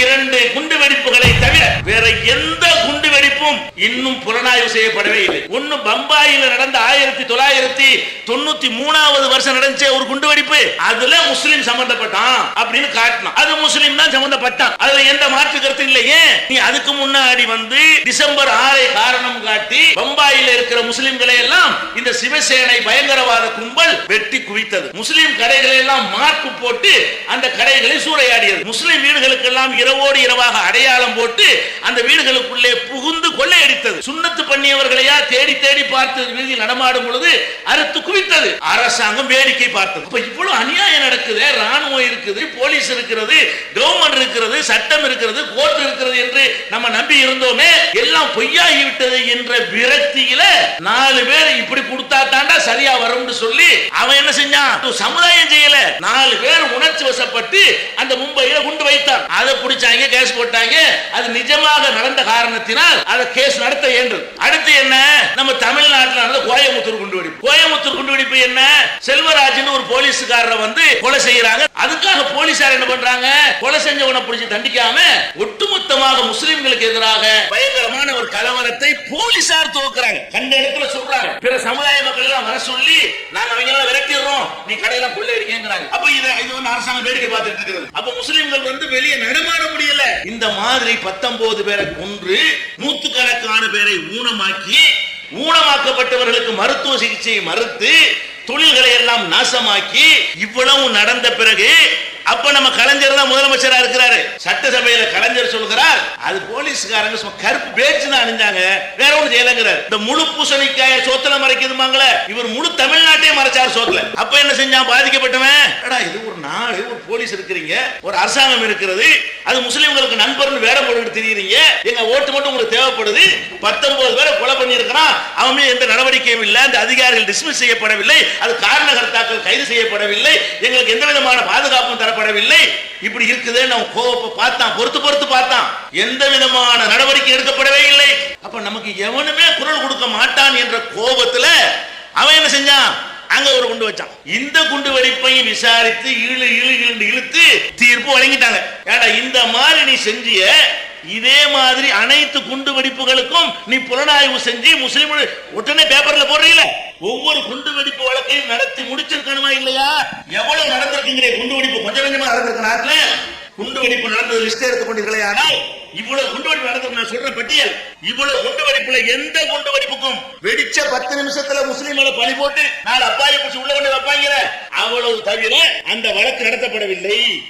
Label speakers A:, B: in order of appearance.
A: இரண்டு குண்டு வெடிப்புகளை தவிர வேற எந்த குண்டு வெடிப்பும் இன்னும் புலனாய்வு செய்யப்படவே இல்லை. ஒன்னு பம்பாயில நடந்த ஆயிரத்தி தொள்ளாயிரத்தி தொண்ணூத்தி மூணாவது வருஷம் நடந்துச்சு ஒரு குண்டுவெடிப்பு அதுல முஸ்லிம் சம்பந்தப்பட்டான் அப்படின்னு காட்டினான். அது முஸ்லிம் தான் சம்பந்தப்பட்டான். அதுல எந்த மாற்று கருத்து இல்லையே நீ அதுக்கு முன்னாடி வந்து டிசம்பர் ஆறை காரணம் காட்டி பம்பாயில இருக்கிற முஸ்லிம்களை எல்லாம் இந்த சிவசேனை பயங்கரவாத கும்பல் வெட்டி குவித்தது. முஸ்லிம் கடைகளை எல்லாம் மார்க்கு போட்டு அந்த கடைகளை சூறையாடியது. முஸ்லிம் வீடுகளுக்கு எல்லாம் இரவோடு இரவாக அடையாளம் போட்டு அந்த வீடுகளுக்குள்ளே புகுந்து கொள்ளை கொள்ளையடித்தது சுண்ணத்து பண்ணியவர்களையா தேடி தேடி பார்த்து வீதியில் நடமாடும் பொழுது அறுத்து குவித்தது. அரசாங்கம் வேடிக்கை பார்த்தது. அப்ப இவ்வளவு அநியாயம் நடக்குது. ராணுவம் இருக்குது போலீஸ் இருக்கிறது கவர்மெண்ட் இருக்கிறது சட்டம் இருக்கிறது கோர்ட் இருக்கிறது என்று நம்ம நம்பி இருந்தோமே. எல்லாம் பொய்யாகி விட்டது என்ற விரக்தியில நாலு பேர் இப்படி கொடுத்தா தாண்டா சரியா வரும்னு சொல்லி அவன் என்ன செஞ்சான்? சமுதாயம் செய்யல. நாலு பேர் உணர்ச்சி வசப்பட்டு அந்த மும்பையில குண்டு வைத்தான். அதை பிடிச்சாங்க கேஸ் போட்டாங்க. அது நிஜமாக நடந்த காரணத்தினால் அதை கேஸ் நடத்த ஏன்றது அடுத்து என்ன? நம்ம தமிழ்நாட்டில் நடந்த கோயம்புத்தூர் குண்டுவெடிப்பு. கோயம்புத்தூர் குண்டு என்ன? செல்வராஜன் ஒரு போலீஸ்காரரை வந்து கொலை செய்யறாங்க. அதுக்காக போலீசார் என்ன பண்றாங்க? கொலை செஞ்சவனை பிடிச்சி தண்டிக்காம ஒட்டுமொத்தமாக முஸ்லிம்களுக்கு எதிராக பயங்கரமான ஒரு கலவரத்தை போலீசார் துவக்குறாங்க. கண்ட இடத்துல சொல்றாங்க. பிற சமுதாய மக்கள் எல்லாம் வர சொல்லி நாங்க அவங்க விரட்டிடுறோம் நீ கடையெல்லாம் கொள்ளையடிக்கிறாங்க அப்ப இதை இது வந்து அரசாங்கம் வேடிக்கை பார்த்துட்டு இருக்கிறது அப்ப முஸ்லிம்கள் வந்து வெளியே நடமாட முடியல. இந்த மாதிரி பத்தொன்பது பேரை கொன்று நூத்துக்கணக்கான பேரை ஊனமாக்கி ஊனமாக்கப்பட்டவர்களுக்கு மருத்துவ சிகிச்சையை மறுத்து தொழில்களை எல்லாம் நாசமாக்கி இவ்வளவு நடந்த பிறகு அப்ப நம்ம கலைஞர் தான் முதலமைச்சரா இருக்கிறாரு. சட்டசபையில கலைஞர் சொல்கிறார் அது போலீஸ்காரங்க சும்மா கருப்பு பேச்சு தான் அணிஞ்சாங்க. வேற ஒண்ணு செய்யலங்கிறார். இந்த முழு பூசணிக்காய சோத்துல மறைக்குதுமாங்கள இவர் முழு தமிழ்நாட்டையே மறைச்சார் சோத்துல. அப்ப என்ன செஞ்சான்? பாதிக்கப்பட்டவன்? இது? ஒரு நாடு ஒரு போலீஸ் இருக்கிறீங்க. ஒரு அரசாங்கம் இருக்கிறது. அது முஸ்லிம்களுக்கு நண்பர்னு வேற போட்டுட்டு தெரியுறீங்க. எங்க ஓட்டு மட்டும் உங்களுக்கு தேவைப்படுது. பத்தொன்பது பேரை கொலை பண்ணியிருக்கிறான் அவன் எந்த நடவடிக்கையும் இல்லை. அந்த அதிகாரிகள் டிஸ்மிஸ் செய்யப்படவில்லை. அது காரணகர்த்தாக்கள் கைது செய்யப்படவில்லை. எங்களுக்கு எந்த விதமான பாதுகாப்பும் தரப்படவில்லை. இப்படி இருக்குதுன்னு அவன் கோவப்ப பார்த்தான். பொறுத்து பொறுத்து பார்த்தான். எந்த விதமான நடவடிக்கை எடுக்கப்படவே இல்லை. அப்ப நமக்கு எவனுமே குரல் கொடுக்க மாட்டான் என்ற கோபத்துல அவன் என்ன செஞ்சான்? அங்க ஒரு குண்டு வச்சான். இந்த குண்டு வெடிப்பையும் விசாரித்து இழு இழு இழு இழுத்து தீர்ப்பு வழங்கிட்டாங்க. ஏடா இந்த மாதிரி நீ செஞ்சிய இதே மாதிரி அனைத்து குண்டு வெடிப்புகளுக்கும் நீ புலனாய்வு செஞ்சு முஸ்லிம் உடனே பேப்பர்ல போடுறீங்கள ஒவ்வொரு குண்டு வெடிப்பு வழக்கையும் நடத்தி முடிச்சிருக்கணுமா இல்லையா? எவ்வளவு நடந்திருக்குங்கிற குண்டு வெடிப்பு கொஞ்சம் கொஞ்சமா நடந்திருக்கு நாட்டுல. குண்டு வெடிப்பு நடந்தது லிஸ்ட் எடுத்துக் கொண்டீர்களே ஆனால் இவ்வளவு குண்டு வெடிப்பு நடந்தது நான் சொல்ற பட்டியல். இவ்வளவு குண்டு வெடிப்புல எந்த குண்டு வெடிப்புக்கும் வெடிச்ச பத்து நிமிஷத்துல முஸ்லீம்களை பழி போட்டு நாலு அப்பாயை பிடிச்சி உள்ள கொண்டு வைப்பாங்க அவ்வளவு தவிர அந்த வழக்கு நடத்தப்படவில்லை.